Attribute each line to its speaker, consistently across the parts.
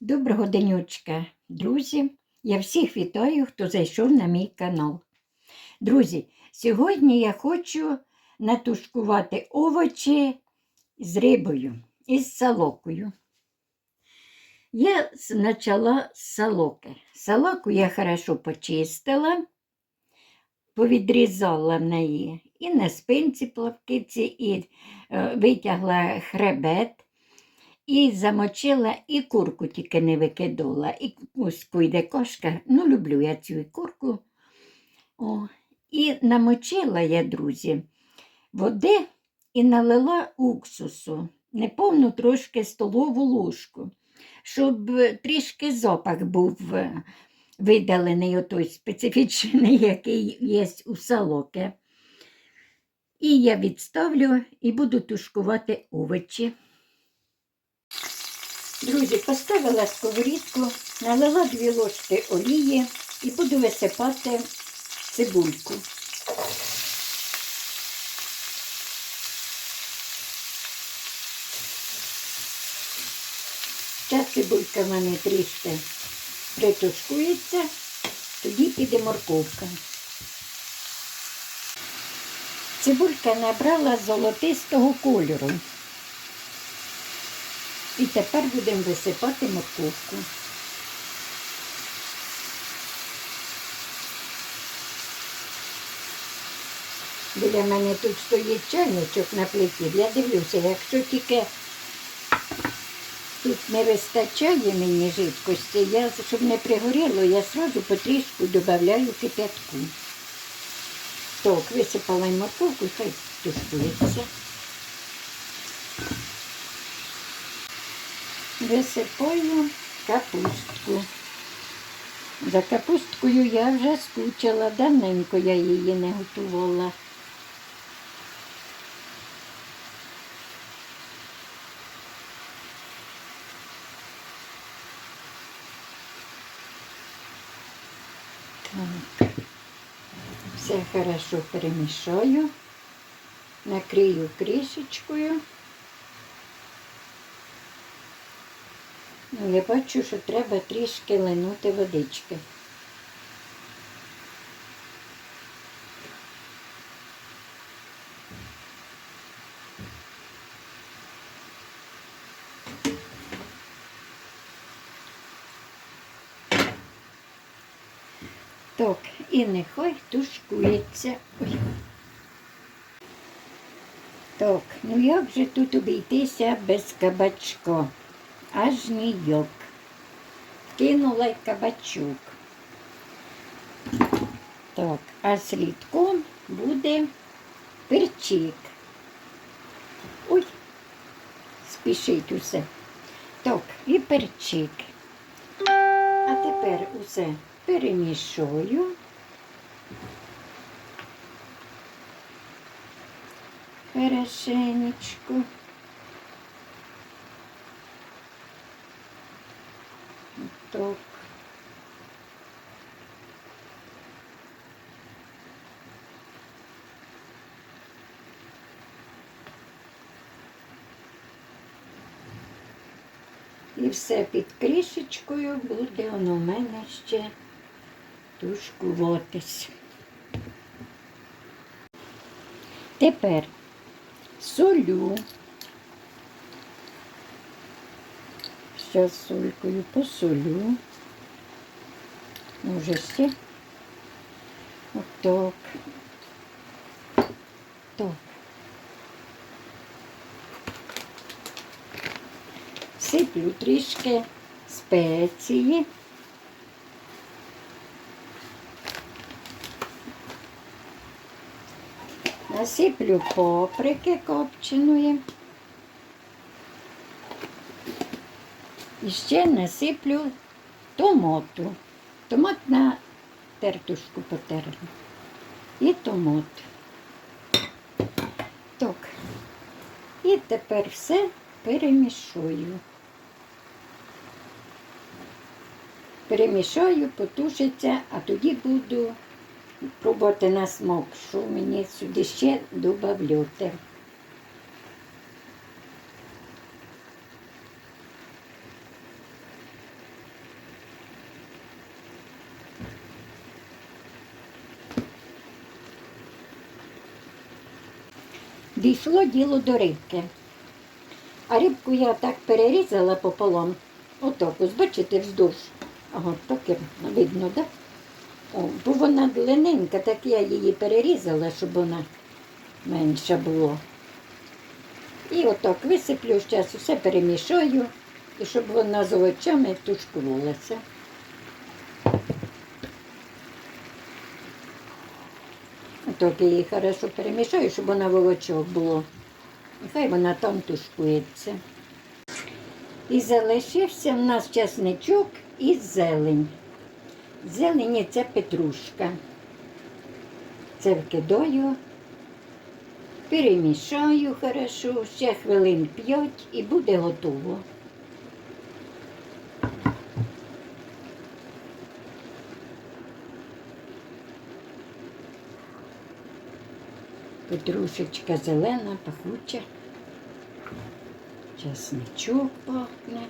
Speaker 1: Доброго денечка, друзі! Я всіх вітаю, хто зайшов на мій канал. Друзі, сьогодні я хочу натушкувати овочі з рибою і з салокою. Я почала з салоки. Салоку я хорошо почистила, повідрізала в неї і на спинці плавкиці, і е, витягла хребет. І замочила, і курку тільки не викидала. І ось пойде кошка. Ну, люблю я цю курку. О, і намочила я, друзі, води і налила уксусу, неповну трошки столову ложку, щоб трішки запах був видалений, отой специфічний, який є у салоки. І я відставлю і буду тушкувати овочі. Друзі, поставила сковорідку, налила дві ложки олії і буду висипати цибульку. Ця цибулька в мене трішки притушкується, тоді піде морковка. Цибулька набрала золотистого кольору. І тепер будемо висипати морковку. Біля мене тут стоїть чайничок на плиті. Я дивлюся, якщо тільки тут не вистачає мені жидкості, я, щоб не пригоріло, я одразу потрішку додаю кип'ятку. Так, висипала морковку, хай тушкується. Висипаю капустку. За капусткою я вже скучила, давненько я її не готувала. Так. Все хорошо перемішаю, накрию кришечкою. Я бачу, що треба трішки линути водички. Так, і нехай тушкується. Ой. Так, ну як же тут обійтися без кабачка? Аж ніяк. Кинула й кабачок. Так, а слідком буде перчик. Ой, спішить усе. Так, і перчик. А тепер усе перемішую. Хорошенечко. Так. І все під кришечкою буде воно в мене ще тушкуватись. Тепер солю. Зараз солькою посолю. Може ще. Отак. Так. Сиплю трішки спеції. Насиплю паприки копченої. І ще насиплю томату. Томат на тертушку потерла. І томат. Так. І тепер все перемішую. Перемішаю, потушиться, а тоді буду пробувати на смак, що мені сюди ще додавлювати. Дійшло діло до рибки. А рибку я так перерізала пополам. Отак, ось бачите, вздовж. Ага, таке видно, так? О, бо вона длинненька, так я її перерізала, щоб вона менша була. І отак висиплю, зараз все перемішаю, і щоб вона з овочами тушкувалася. Отак її хорошо перемішаю, щоб вона в овочах було. І хай вона там тушкується. І залишився в нас часничок і зелень. Зелені це петрушка. Це вкидаю, перемішаю хорошо, ще хвилин п'ять і буде готово. Петрушечка зелена, пахуча. Часничок пахне.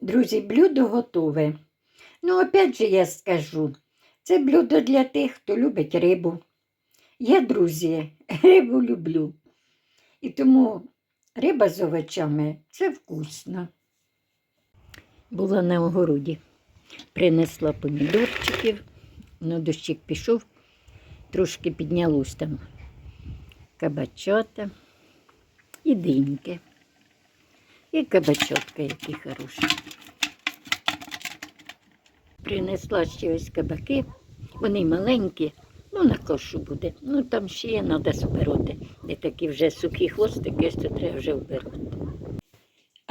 Speaker 1: Друзі, блюдо готове. Ну, опять же я скажу, це блюдо для тих, хто любить рибу. Я, друзі, рибу люблю. І тому риба з овочами це вкусно. Була на огороді, принесла помідорчиків, ну, дощик пішов, трошки піднялось там кабачата і диньки. І кабачотка, які хороші. Принесла ще ось кабаки, вони маленькі, ну на кошу буде. Ну там ще є, треба збирати. Не такі вже сухі хвостики, то треба вже вбирати.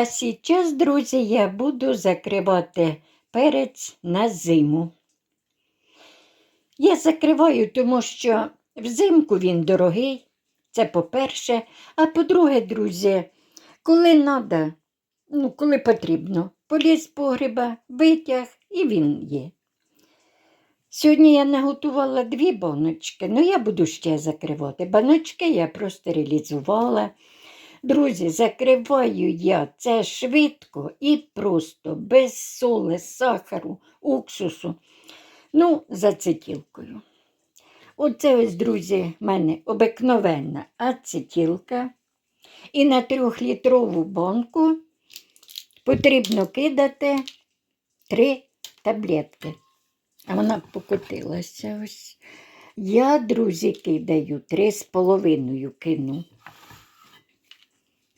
Speaker 1: А зараз, друзі, я буду закривати перець на зиму. Я закриваю, тому що взимку він дорогий, це по-перше. А по-друге, друзі, коли треба, ну, коли потрібно, поліз з погреба, витяг і він є. Сьогодні я наготувала дві баночки, ну я буду ще закривати. Баночки я простерилізувала. Друзі, закриваю я це швидко і просто, без соли, сахару, уксусу. Ну, за ацетілкою. Оце ось, друзі, в мене обикновенна ацетілка. І на трьохлітрову банку потрібно кидати три таблетки. А вона покотилася ось. Я, друзі, кидаю три з половиною кину.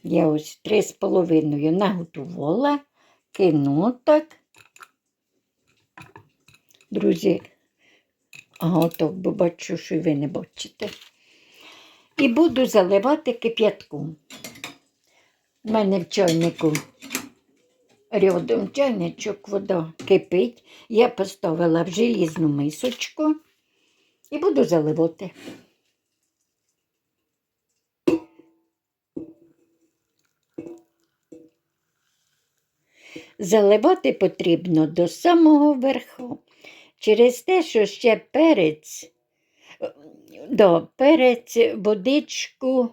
Speaker 1: Я ось три з половиною наготувала, кину так. Друзі, отак, бо бачу, що ви не бачите. І буду заливати кип'ятком. У мене в чайнику рядом чайничок, вода кипить. Я поставила в желізну мисочку і буду заливати. Заливати потрібно до самого верху. Через те, що ще перець, да, перець водичку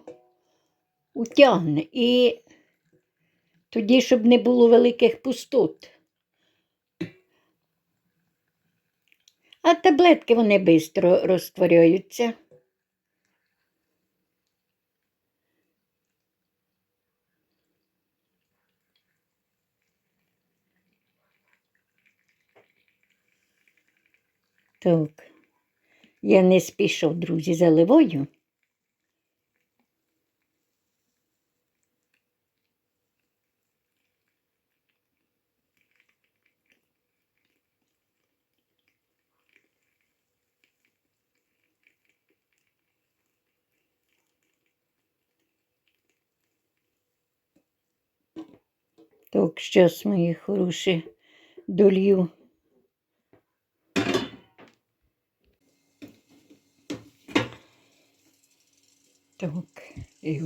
Speaker 1: утягне. І тоді, щоб не було великих пустот. А таблетки вони швидко розтворюються. Так, я не спішов, друзі, заливаю. Так, зараз мої хороші долью. Так, і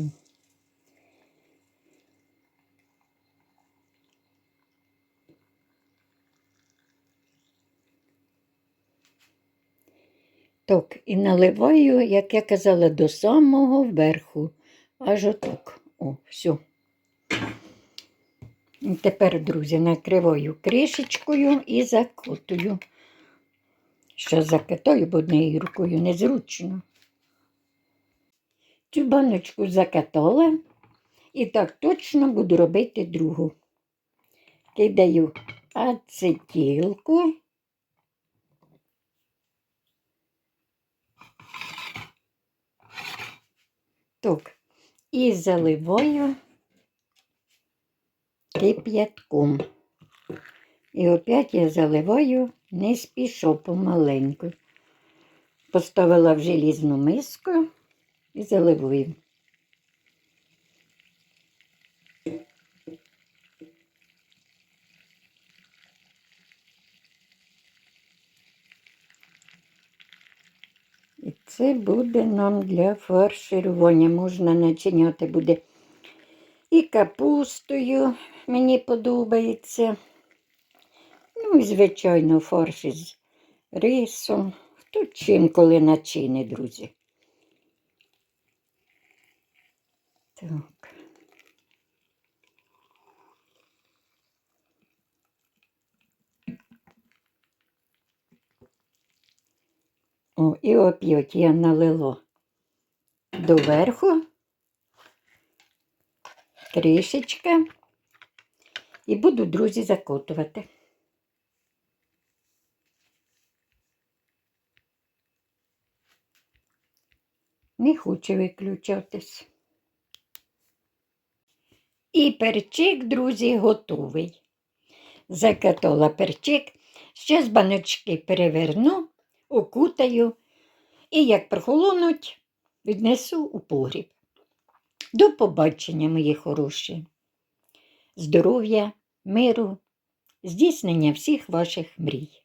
Speaker 1: Так, і наливаю, як я казала, до самого верху. Аж отак. О, все. Тепер, друзі, накриваю кришечкою і закотую. Що закатаю, бо однією рукою незручно. Цю баночку закатала і так точно буду робити другу. Кидаю ацетилку. Так, і заливаю кип'ятком. І опять я заливаю не спішу помаленьку. Поставила в желізну миску і заливаю. І це буде нам для фарширування. Можна начиняти буде і капустою, мені подобається. Ну, і, звичайно, фарш із рисом. Хто чим коли начини, друзі. Так. О, і оп'ять я налило доверху кришечка. І буду, друзі, закотувати. Не хоче виключатись. І перчик, друзі, готовий. Закатала перчик. Ще з баночки переверну, окутаю і як прохолонуть, віднесу у погріб. До побачення, мої хороші. Здоров'я, миру, здійснення всіх ваших мрій.